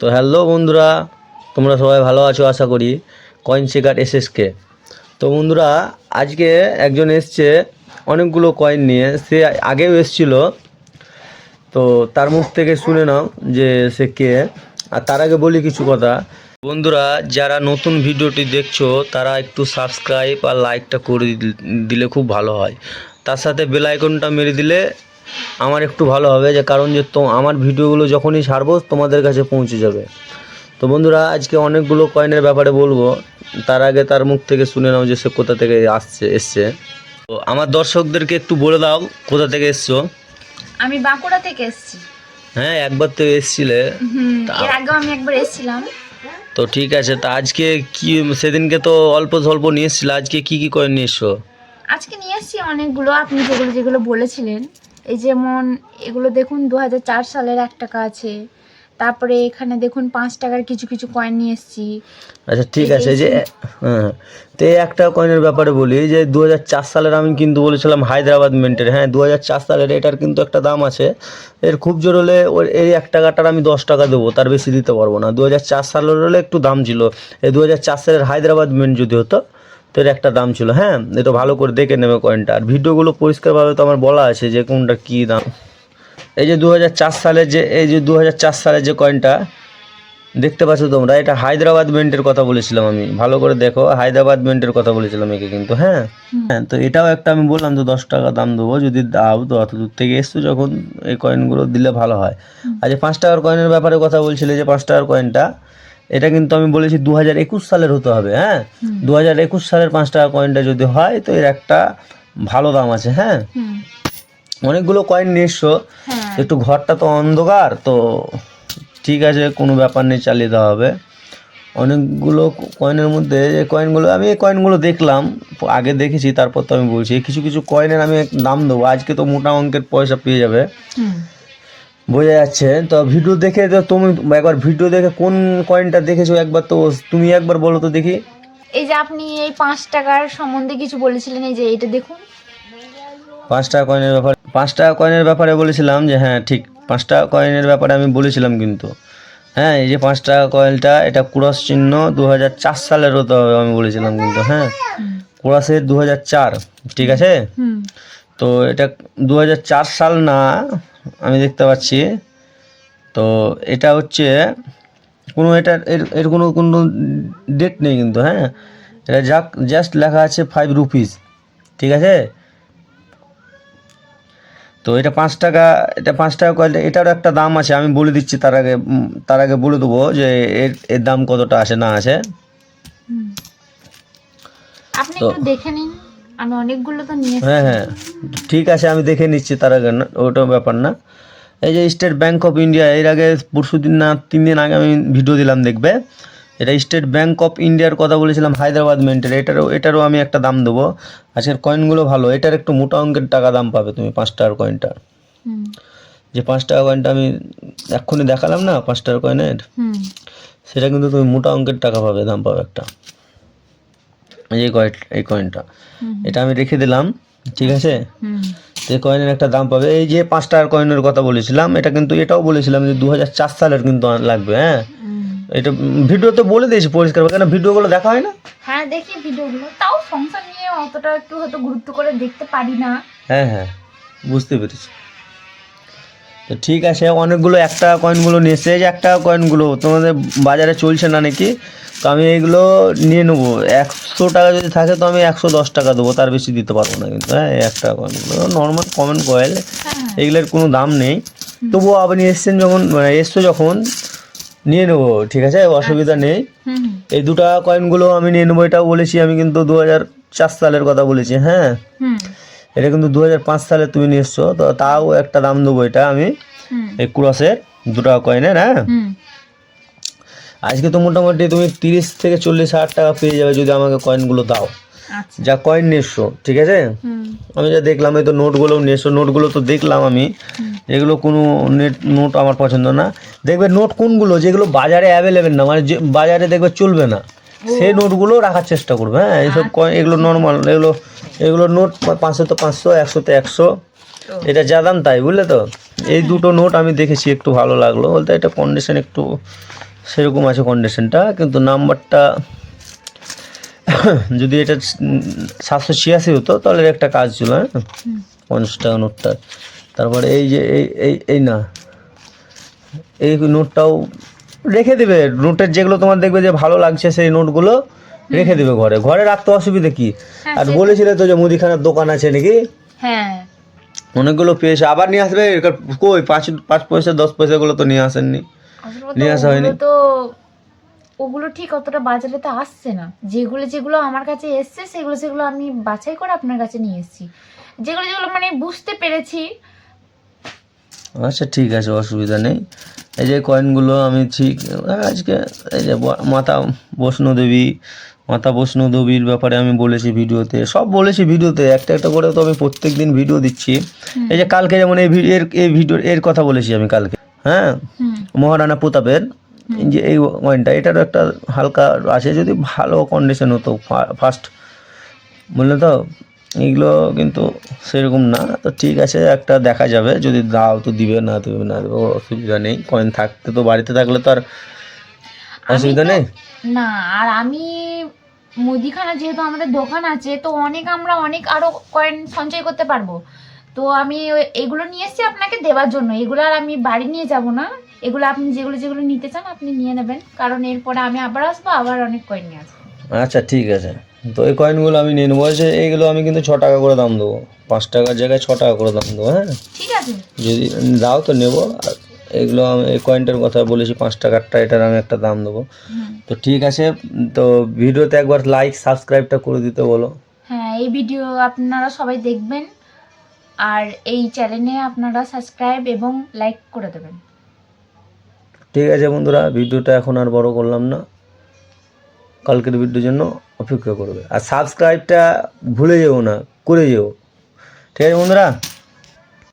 তো হ্যালো বন্ধুরা, তোমরা সবাই ভালো আছো আশা করি কয়েন চেকার এসএসকে তো বন্ধুরা, আজকে একজন এসছে, অনেকগুলো কয়েন নিয়ে, সে আগেও এসছিল। তো তার মুখ থেকে শুনে নাও যে সে কে, আর তার আগে বলি কিছু কথা। বন্ধুরা, যারা নতুন ভিডিওটি দেখছ, তারা একটু সাবস্ক্রাইব আর লাইকটা করে দিলে খুব ভালো হয়। তার সাথে বেল আইকনটা মেরে দিলে আমার একটু ভালো হবে যে কারণ যে তো আমার ভিডিওগুলো যখনই ছাড়বো তোমাদের কাছে পৌঁছে যাবে। তো বন্ধুরা আজকে অনেকগুলো কয়েনের ব্যাপারে বলব। তার আগে তার মুখ থেকে শুনে নাও যে সে কোথা থেকে আসছে এসছে। তো আমার দর্শকদেরকে একটু বলে দাও কোথা থেকে এসছো? আমি বাঁকুড়া থেকে এসেছি। হ্যাঁ একবার তো এসছিলে। এর আগেও আমি একবার এসেছিলাম। তো ঠিক আছে তা আজকে কি সেদিনকে তো অল্প স্বল্প নিয়ে এসেছিলে। আজকে কি কি কয়েন নিয়ে এসছো? আজকে নিয়ে এসেছি অনেকগুলো। আপনি যেগুলো যেগুলো বলেছিলেন। এই যেমন এগুলো দেখুন দু হাজার চার সালের এক টাকা আছে তারপরে এখানে দেখুন পাঁচ টাকার কিছু কিছু কয়েন নিয়ে এসেছি। আচ্ছা ঠিক আছে যে হ্যাঁ তো এই একটা কয়েনের ব্যাপারে বলি যে দু হাজার চার সালের আমি কিন্তু বলেছিলাম হায়দ্রাবাদ মেন্টের হ্যাঁ দু হাজার চার সালের এটার কিন্তু একটা দাম আছে। এর খুব জোর হলে ওর এই এক টাকাটার আমি দশ টাকা দেবো তার বেশি দিতে পারব না। দু হাজার চার সালের হলে একটু দাম ছিল। এই দুহাজার চার সালের হায়দ্রাবাদ মিন্ট যদি হতো তো এর একটা দাম ছিল হ্যাঁ? এটা ভালো করে দেখে নেবে কয়েনটা আর ভিডিওগুলো পরিষ্কারভাবে তো আমার বলা আছে যে কোনটা কী দাম। এই যে দু হাজার চার সালের যে এই যে দু হাজার চার সালের যে কয়েনটা দেখতে পাচ্ছ তোমরা এটা হায়দ্রাবাদ মিন্টের কথা বলেছিলাম আমি। ভালো করে দেখো হায়দ্রাবাদ মিন্টের কথা বলেছিলাম একে কিন্তু হ্যাঁ? হ্যাঁ তো এটাও একটা আমি বললাম তো দশ টাকা দাম দেবো যদি দাও তো অত দূর থেকে এসছো যখন এই কয়েনগুলো দিলে ভালো হয়। আর যে পাঁচ টাকার কয়েনের ব্যাপারে কথা বলছিলে যে পাঁচ টাকার কয়েনটা এটা কিন্তু আমি বলেছি দু হাজার একুশ সালের হতে হবে হ্যাঁ? দু হাজার একুশ সালের পাঁচ টাকা কয়েনটা যদি হয় তো এর একটা ভালো দাম আছে হ্যাঁ? অনেকগুলো কয়েন নিয়ে এসছো একটু ঘরটা তো অন্ধকার তো ঠিক আছে কোনো ব্যাপার নেই চালিয়ে দেওয়া হবে। অনেকগুলো কয়েনের মধ্যে যে কয়েনগুলো আমি এই কয়েনগুলো দেখলাম আগে দেখেছি তারপর তো আমি বলছি কিছু কিছু কয়েনের আমি দাম দেবো। আজকে তো মোটা অঙ্কের পয়সা পেয়ে যাবে। হুম। বোঝা যাচ্ছে। তো ভিডিও দেখে তো তুমি একবার ভিডিও দেখে কোন কয়েনটা দেখেছ? একবার তো তুমি একবার বলো তো দেখি। এই যে আপনি এই পাঁচ টাকার সম্বন্ধে কিছু বলেছিলেন এই যে এটা দেখুন। পাঁচ টাকা কয়েনের ব্যাপারে পাঁচ টাকা কয়েনের ব্যাপারে বলেছিলাম যে হ্যাঁ ঠিক পাঁচ টাকা কয়েনের ব্যাপারে আমি বলেছিলাম কিন্তু। হ্যাঁ এই যে পাঁচ টাকা কয়েনটা এটা ক্রস চিহ্ন দু হাজার চার সালের হতে হবে আমি বলেছিলাম কিন্তু হ্যাঁ। ক্রসের দু হাজার চার ঠিক আছে? তো এটা দু হাজার চার সাল না আমি দেখতে পাচ্ছি। তো এটা হচ্ছে কোনো এটা এর এর কোনো কোনো ডেট নেই কিন্তু হ্যাঁ? এটা যাক জাস্ট লেখা আছে ফাইভ রুপিস ঠিক আছে? তো এটা পাঁচ টাকা এটা পাঁচ টাকা কোয়ালিটি এটারও একটা দাম আছে আমি বলে দিচ্ছি তার আগে তার আগে বলে দেবো যে এর এর দাম কতটা আছে না আছে আপনি দেখে নিন। আমি অনেকগুলো তো নিয়ে হ্যাঁ হ্যাঁ। ঠিক আছে আমি দেখে নিচ্ছি তার আগে। না ওটা ব্যাপার না। এই যে স্টেট ব্যাংক অফ ইন্ডিয়া এর আগে পরশু দিন না তিন দিন আগে আমি ভিডিও দিলাম দেখবে? এটা স্টেট ব্যাংক অফ ইন্ডিয়ার কথা বলেছিলাম হায়দ্রাবাদ মিন্টের এটারও এটারও আমি একটা দাম দেবো। আজকের কয়েনগুলো ভালো। এটার একটু মোটা অঙ্কের টাকা দাম পাবে তুমি পাঁচ টাকার কয়েনটার যে পাঁচ টাকা কয়েনটা আমি এক্ষুনি দেখালাম না পাঁচ টাকার কয়েনের হুম। সেটা কিন্তু তুমি মোটা অঙ্কের টাকা পাবে দাম পাবে একটা। এই কয়েন এই কয়েনটা। এটা আমি রেখে দিলাম ঠিক আছে? এই কয়েনের একটা দাম পাবে। এই যে পাঁচ টাকার কয়েনের কথা বলেছিলাম এটা কিন্তু এটাও বলেছিলাম যে দু চার সালের কিন্তু লাগবে হ্যাঁ। এটা ভিডিওতে বলে দিয়েছি পরিষ্কার কেন ভিডিওগুলো দেখা হয় না? হ্যাঁ দেখি ভিডিওগুলো। তাও সংসার নিয়ে অতটা একটু হয়তো গুরুত্ব করে দেখতে পারি না। হ্যাঁ হ্যাঁ বুঝতে পেরেছি। তো ঠিক আছে অনেকগুলো একটা কয়েনগুলো নিয়ে এসছে। এই যে একটা কয়েনগুলো তোমাদের বাজারে চলছে না নাকি? তো আমি এইগুলো নিয়ে নেব। একশো টাকা যদি থাকে তো আমি একশো দশ টাকা দেবো তার বেশি দিতে পারব না কিন্তু হ্যাঁ একটা কয়েনগুলো নর্মাল কমন কয়েল এগুলোর কোনো দাম নেই। তবুও আপনি এসছেন যখন মানে এসছো যখন নিয়ে নেব ঠিক আছে? অসুবিধা নেই। এই দুটা কয়েনগুলো আমি নিয়ে নেব এটাও বলেছি আমি কিন্তু দু হাজার চার সালের কথা বলেছি হ্যাঁ? এটা কিন্তু দু হাজার পাঁচ সালে তুমি নিয়ে এসছো তো তাও একটা দাম দেবো এটা আমি। এই ক্রসের দুটা কয়েনের হ্যাঁ? আজকে তো মোটামুটি তুমি তিরিশ থেকে চল্লিশ হাজার টাকা পেয়ে যাবে যদি আমাকে কয়েনগুলো দাও। আচ্ছা। যা কয়েন নিয়ে ঠিক আছে? আমি যা দেখলাম এই তো নোটগুলো এসছো নোটগুলো তো দেখলাম আমি। এগুলো কোনো নেট নোট আমার পছন্দ না। দেখবে নোট কোনগুলো? যেগুলো বাজারে অ্যাভেলেবেল না মানে যে বাজারে দেখবে চলবে না। সেই নোটগুলো রাখার চেষ্টা করবে হ্যাঁ? এইসব কয়েন এগুলো নর্মাল এগুলো এগুলো নোট পাঁচশো তো পাঁচশো একশোতে একশো। এটা যা দাম তাই বুঝলে তো? এই দুটো নোট আমি দেখেছি একটু ভালো লাগল। বলতে এটা কন্ডিশন একটু সেরকম আছে কন্ডিশনটা কিন্তু নাম্বারটা যদি এটা সাতশো ছিয়াশি হতো তাহলে একটা কাজ ছিল হ্যাঁ? পঞ্চাশ টাকা নোটটা। তারপরে এই যে এই এই এই না। এই নোটটাও রেখে দেবে। নোটের যেগুলো তোমার দেখবে যে ভালো লাগছে সেই নোটগুলো রেখে দেবে ঘরে। ঘরে রাখতে অসুবিধা কি? হ্যাঁ, আর বলেছিলে তো যে মুদিখানার দোকান আছে নাকি? হ্যাঁ। অনেকগুলো পেয়েছে। আবার নিয়ে আসবে? কই? পাঁচ পাঁচ পয়সা দশ পয়সাগুলো তো নিয়ে আসেননি। নিয়ে তো আসা হয়নি? ওগুলো তো ওগুলো ঠিক অতটা বাজারে তো আসছে না। যেগুলো যেগুলো আমার কাছে এসছে সেগুলো সেগুলো আমি বাছাই করে আপনার কাছে নিয়ে এসেছি। যেগুলো যেগুলো মানে বুঝতে পেরেছি। আচ্ছা ঠিক আছে অসুবিধা নেই। এই যে কয়েনগুলো আমি ঠিক আজকে এই যে মাতা বৈষ্ণোদেবী মাতা বৈষ্ণোদেবীর ব্যাপারে আমি বলেছি ভিডিওতে। সব বলেছি ভিডিওতে একটা একটা করে তো আমি প্রত্যেক দিন ভিডিও দিচ্ছি। এই যে কালকে যেমন এই এর এই ভিডিও এর কথা বলেছি আমি কালকে। হ্যাঁ মহারানা প্রতাপের যে এই কয়েনটা এটারও একটা হালকা আছে যদি ভালো কন্ডিশন হতো ফার্স্ট বুঝলে তো? এইগুলো কিন্তু সেরকম না তো ঠিক আছে একটা দেখা যাবে। যদি দাও তো দিবে না দিবে না দেবে অসুবিধা নেই। কয়েন থাকতে তো বাড়িতে থাকলে তো আর অসুবিধা নেই? না আর আমি মুদিখানা যেহেতু আমাদের দোকান আছে তো অনেক আমরা অনেক আরও কয়েন সঞ্চয় করতে পারব। তো আমি এগুলো নিয়ে এসেছি আপনাকে দেওয়ার জন্য। এগুলো আর আমি বাড়ি নিয়ে যাব না। এগুলো আপনি যেগুলো যেগুলো নিতে চান আপনি নিয়ে নেবেন। কারণ এরপরে আমি আবার আসব আবার অনেক কয়েন নিয়ে আসব। আচ্ছা ঠিক আছে। তো এই কয়েনগুলো আমি নিয়ে নেব। যে এইগুলো আমি কিন্তু ছ টাকা করে দাম দেবো। পাঁচ টাকার জায়গায় ছ টাকা করে দাম দেবো হ্যাঁ? ঠিক আছে। যদি দাও তো নেব। আর এগুলো আমি এই কয়েনটার কথা বলেছি পাঁচ টাকারটা এটার আমি একটা দাম দেবো। তো ঠিক আছে। তো ভিডিওতে একবার লাইক সাবস্ক্রাইবটা করে দিতে বলো। হ্যাঁ এই ভিডিও আপনারা সবাই দেখবেন। আর এই চ্যানেলে আপনারা সাবস্ক্রাইব এবং লাইক করে দেবেন। ঠিক আছে বন্ধুরা, ভিডিওটা এখন আর বড় করলাম না। কালকের ভিডিওর জন্য অপেক্ষা করবে। আর সাবস্ক্রাইবটা ভুলে যেও না, করে যেও। ঠিক আছে বন্ধুরা?